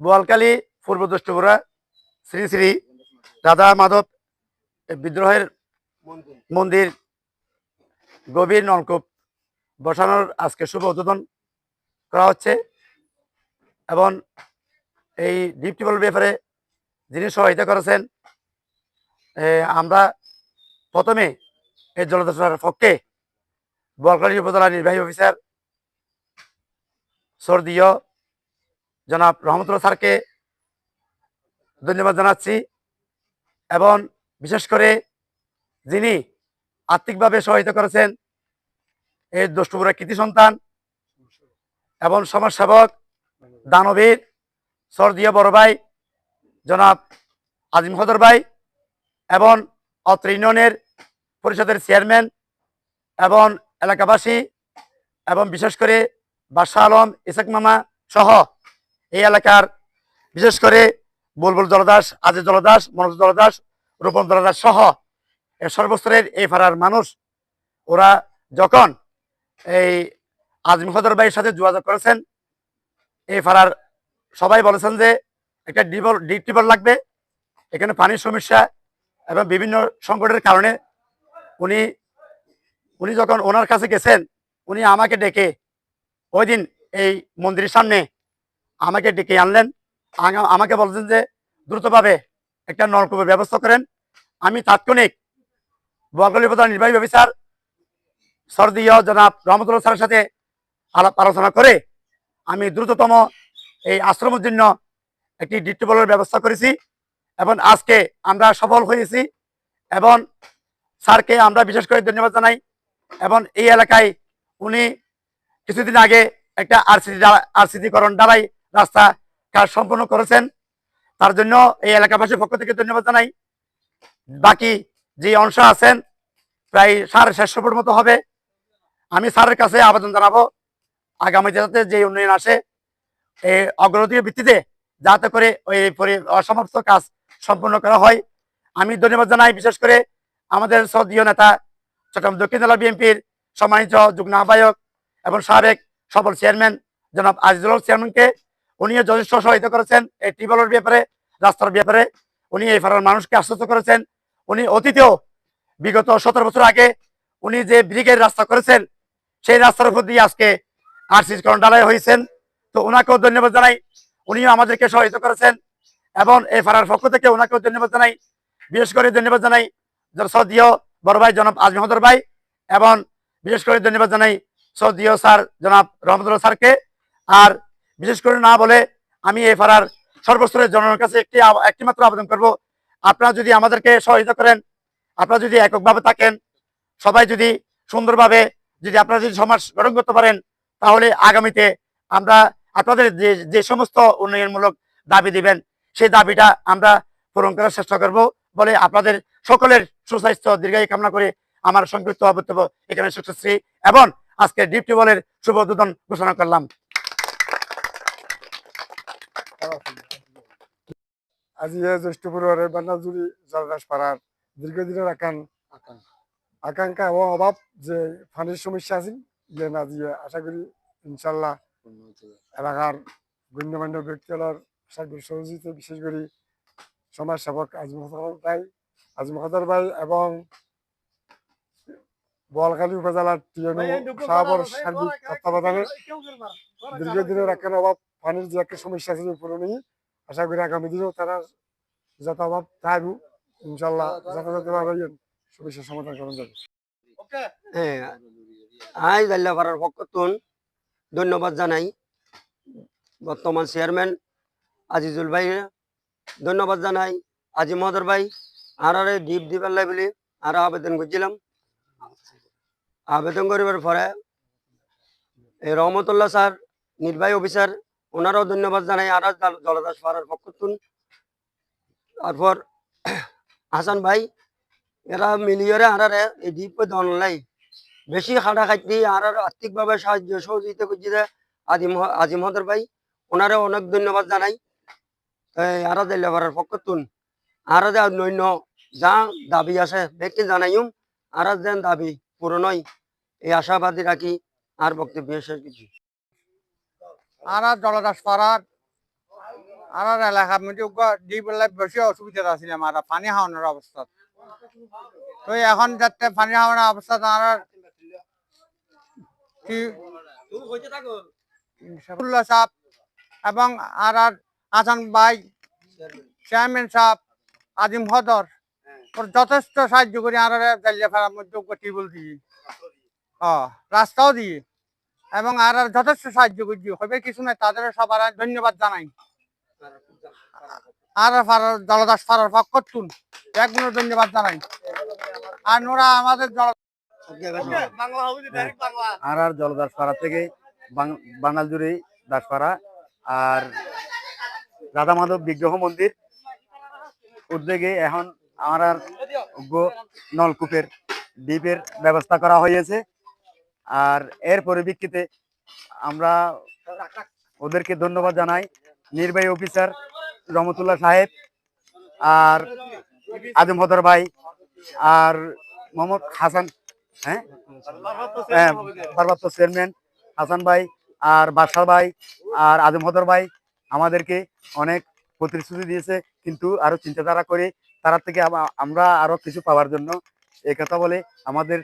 বোয়ালকালী পূর্ব দুষ্টপুরা, শ্রী শ্রী রাধা মাধব বিদ্রোহের মন্দির, গভীর নলকূপ বসানোর আজকে শুভ উদ্বোধন করা হচ্ছে এবং এই ডিপ টিউবওয়েল ব্যাপারে যিনি সহায়তা করেছেন আমরা প্রথমে এই জলদস্যার পক্ষে বোয়ালখালী উপজেলা নির্বাহী অফিসার সর্দীয় জনাব রহমতুল্লাহ স্যারকে ধন্যবাদ জানাচ্ছি এবং বিশেষ করে যিনি আর্থিকভাবে সহায়তা করেছেন এই দুষ্টপুরা কৃতি সন্তান এবং সমাজসেবক দানবীর সর্দীয় বড় ভাই জনাব আজিম হদর ভাই এবং অত্র ইউনিয়নের পরিষদের চেয়ারম্যান এবং এলাকাবাসী এবং বিশেষ করে বাদশাহ আলম, ইসাক মামা সহ এই এলাকার, বিশেষ করে বুলবুল জলদাস, আজিজ জলদাস, মনোজ জলদাস, রূপম জলদাস সহ সর্বস্তরের এই পাড়ার মানুষ, ওরা যখন এই আজম হদর ভাইয়ের সাথে যোগাযোগ করেছেন, এই পাড়ার সবাই বলেছেন যে একটা ডিবল, ডিপ টিবল লাগবে। এখানে পানির সমস্যা এবং বিভিন্ন সংকটের কারণে উনি উনি যখন ওনার কাছে গেছেন, উনি আমাকে ডেকে ওই দিন এই মন্দিরের সামনে আমাকে ডেকে আনলেন। আমাকে বলছেন যে, দ্রুতভাবে একটা নলকূপের ব্যবস্থা করেন। আমি তাৎক্ষণিক বোয়ালখালী প্রধান নির্বাহী অফিসার সর্দীয় জনাব রহমতুল্লাহ স্যারের সাথে আলাপ আলোচনা করে আমি দ্রুততম এই আশ্রমের জন্য একটি ডিট্রিবলের ব্যবস্থা করেছি এবং আজকে আমরা সফল হয়েছি এবং স্যারকে আমরা বিশেষ করে ধন্যবাদ জানাই এবং এই এলাকায় উনি কিছুদিন আগে একটা আরসিডি আরসিডিকরণ দ্বারাই রাস্তা কাজ সম্পন্ন করেছেন। তার জন্য এই এলাকাবাসীর পক্ষ থেকে ধন্যবাদ জানাই। বাকি যে অংশ আছেন, প্রায় সাড়ে শেষশো ফুট মতো হবে। আমি স্যারের কাছে আবেদন জানাব আগামীতে যাতে যে উন্নয়ন আসে, এই অগ্রগতির ভিত্তিতে যাতে করে ওই অসমাপ্ত কাজ সম্পন্ন করা হয়। আমি ধন্যবাদ জানাই, বিশেষ করে আমাদের সদীয় নেতা, চট্টগ্রাম দক্ষিণ জেলা বিএনপির সম্মানিত যুগ্ম আহ্বায়ক এবং সাবেক সফল চেয়ারম্যান জনাব আজিজুল চেয়ারম্যানকে উনিও যথেষ্ট সহায়তা করেছেন এই টিউবওয়েলের ব্যাপারে, রাস্তার ব্যাপারে। উনি এই ফারার মানুষকে আশ্বস্ত করেছেন। উনি অতীতেও বিগত সতেরো বছর আগে উনি যে ব্রিগের রাস্তা করেছেন, সেই রাস্তার উপর দিয়ে আজকে আরসিস করণ ডালাই হয়েছেন। তো ওনাকেও ধন্যবাদ জানাই। উনিও আমাদেরকে সহায়তা করেছেন এবং এই ফারার পক্ষ থেকে ওনাকেও ধন্যবাদ জানাই। বিশেষ করে ধন্যবাদ জানাই সদীয় বড় ভাই জনাব আজমি হদর ভাই এবং বিশেষ করে ধন্যবাদ জানাই সদীয় স্যার জনাব রহমতুল্লাহ স্যারকে। আর বিশেষ করে না বলে আমি এ ফারার সর্বস্তরের জনগণের কাছে একটি একটি মাত্র আবেদন করব। আপনারা যদি আমাদেরকে সহযোগিতা করেন, আপনারা যদি এককভাবে থাকেন, সবাই যদি সুন্দরভাবে যদি আপনারা যদি সমাজ গঠন করতে পারেন, তাহলে আগামীতে আমরা আপনাদের যে যে সমস্ত উন্নয়নমূলক দাবি দিবেন, সেই দাবিটা আমরা পূরণ করার চেষ্টা করব বলে আপনাদের সকলের সুস্বাস্থ্য, দীর্ঘায়ু কামনা করে আমার সংক্ষিপ্ত বক্তব্য এখানে সুশ্রী এবং আজকে ডিপ টিউবওয়েলের শুভ উদ্বোধন ঘোষণা করলাম। আজি এই জ্যেষ্ঠ পরিবারের বান্নাজুরি জলদাস পাড়ার দীর্ঘদিনের আকান আকাঙ্ক্ষা এবং অভাব যে পানির সমস্যা আছে ইয়ে না দিয়ে আশা করি ইনশাল্লাহ এলাকার গণ্যমান্য ব্যক্তিগুলোর আশা করি সহযোগিতা বিশেষ করে সমাজ সেবক আজম হদর ভাই আজম হদর ভাই এবং বোয়ালখালী উপজেলার টিএনও সাহাবর সার্বিক তত্ত্বাবধানে দীর্ঘদিনের একটা অভাব পানির যে একটা সমস্যা আছে পুরনো আশা করি আগামী দিনেও তারা যত অভাব থাকব ইনশাল্লাহ যথাযথভাবে সমস্যার সমাধান করা যাবে হ্যাঁ আই জাল্লাপাড়ার পক্ষতুন ধন্যবাদ জানাই। বর্তমান চেয়ারম্যান আজিজুল ভাই ধন্যবাদ জানাই। আজি মহদর ভাই আর আরে ডিপ দিবার লাই বলে আর আবেদন করছিলাম। আবেদন করিবার পরে এই রহমতুল্লাহ স্যার নির্বাহী অফিসার ওনারাও ধন্যবাদ জানাই, আর জলদাস পাড়ার পক্ষতুন তারপর হাসান ভাই, এরা মিলিয়রে আর এই দ্বীপ দনলাই বেশি খাটা খাইতে আর আর্থিকভাবে সাহায্য সহযোগিতা করছে যে আজিম আজিম হদর ভাই ওনারে অনেক ধন্যবাদ জানাই। আর লেবারের পক্ষ তুন। আর অন্যান্য যা দাবি আছে ব্যক্তি জানাইম। আর যেন দাবি পূরণই এই আশাবাদী রাখি, আর বক্তব্য শেষ কিছু আরা জলদাস পাড়ার আমার এলাকার মধ্যে দি বলে বেশি অসুবিধা আছিল আমার পানি খাওয়ানোর অবস্থা। তো এখন যাতে পানি খাওয়ানোর অবস্থা সাফুল্লাহ সাহেব এবং আর আর আসান ভাই, চেয়ারম্যান সাহেব আজিম হদর, ওর যথেষ্ট সাহায্য করি আর জালিয়া ফেরার মধ্যে টিউবওয়েল দিয়ে। রাস্তাও দিয়ে। এবং আর আর যথেষ্ট সাহায্য করছি। হবে কিছু নাই তাদের সবার ধন্যবাদ জানাই। আর জলদাস ফারার পক্ষ তুন। একগুলো ধন্যবাদ জানাই। আর নোরা, আমাদের আর আর জলদাসপাড়া থেকে বাং- বাঙাল জুড়ে দাসপাড়া আর রাধা মাধব বিগ্রহ মন্দির উদ্যোগে এখন আমার আর নলকূপের ডিপের ব্যবস্থা করা হয়েছে। আর এর পরিপ্রেক্ষিতে আমরা ওদেরকে ধন্যবাদ জানাই নির্বাহী অফিসার রহমতুল্লাহ সাহেব আর আজম হদর ভাই আর মোহাম্মদ হাসান হ্যাঁ? হ্যাঁ, চেয়ারম্যান হাসান ভাই আর বাদশাহ ভাই আর আজম হদর ভাই আমাদেরকে অনেক প্রতিশ্রুতি দিয়েছে কিন্তু আরও চিন্তাধারা করে তারা থেকে আমরা আরও কিছু পাওয়ার জন্য কথা বলে আমাদের